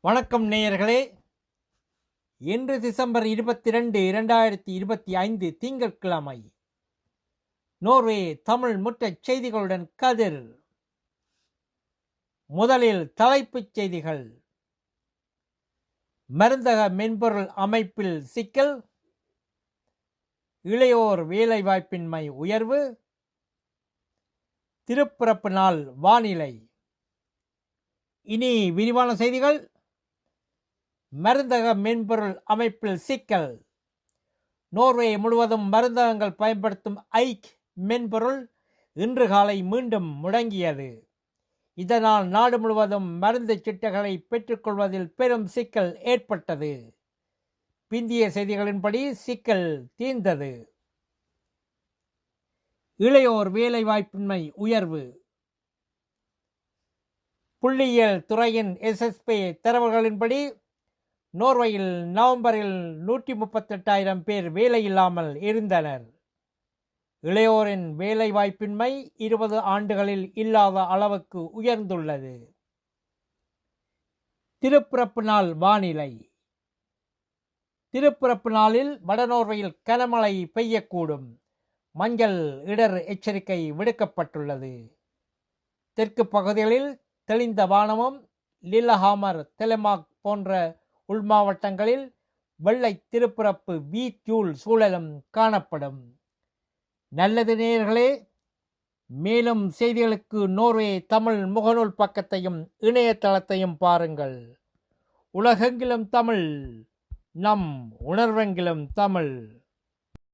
வணக்கம் நேயர்களே. இன்று டிசம்பர் இருபத்தி ரெண்டு இரண்டாயிரத்தி இருபத்தி ஐந்து திங்கட்கிழமை. நோர்வே தமிழ் முற்றச் செய்திகளுடன் கதிர். முதலில் தலைப்புச் செய்திகள். மருந்தக மென்பொருள் அமைப்பில் சிக்கல். இளையோர் வேலைவாய்ப்பின்மை உயர்வு. திருப்பிறப்பு நாள் வானிலை. இனி விரிவான செய்திகள். மருந்தக மென்பொருள் அமைப்பில் சிக்கல். நோர்வே முழுவதும் மருந்தகங்கள் பயன்படுத்தும் ஐக் மென்பொருள் இன்று காலை மீண்டும் முடங்கியது. இதனால் நாடு முழுவதும் மருந்து சிட்டைகளை பெற்றுக்கொள்வதில் பெரும் சிக்கல் ஏற்பட்டது. பிந்திய செய்திகளின்படி சிக்கல் தீர்ந்தது. இளையோர் வேலைவாய்ப்பின்மை உயர்வு. புள்ளியியல் துறையின் எஸ்எஸ்பி தரவுகளின்படி நோர்வேயில் நவம்பரில் நூற்றி முப்பத்தெட்டாயிரம் பேர் வேலையில்லாமல் இருந்தனர் இளையோரின் வேலைவாய்ப்பின்மை இருபது ஆண்டுகளில் இல்லாத அளவுக்கு உயர்ந்துள்ளது. திருப்பிறப்பு நாள் வானிலை. திருப்பிறப்பு நாளில் வடநோர்வையில் கனமழை பெய்யக்கூடும். மஞ்சள் இடர் எச்சரிக்கை விடுக்கப்பட்டுள்ளது. தெற்கு பகுதிகளில் தெளிந்த வானமும் லில்லஹாமர் தெலமாக் போன்ற உள் மாவட்டங்களில் வெள்ளை திருப்புறப்பு வீச்சூல் சூழலும் காணப்படும். நல்லது நேயர்களே மேலும் செய்திகளுக்கு நோர்வே தமிழ் முகநூல் பக்கத்தையும் இணையதளத்தையும் பாருங்கள். உலகெங்கிலும் தமிழ் நம் உணர்வெங்கிலும் தமிழ்.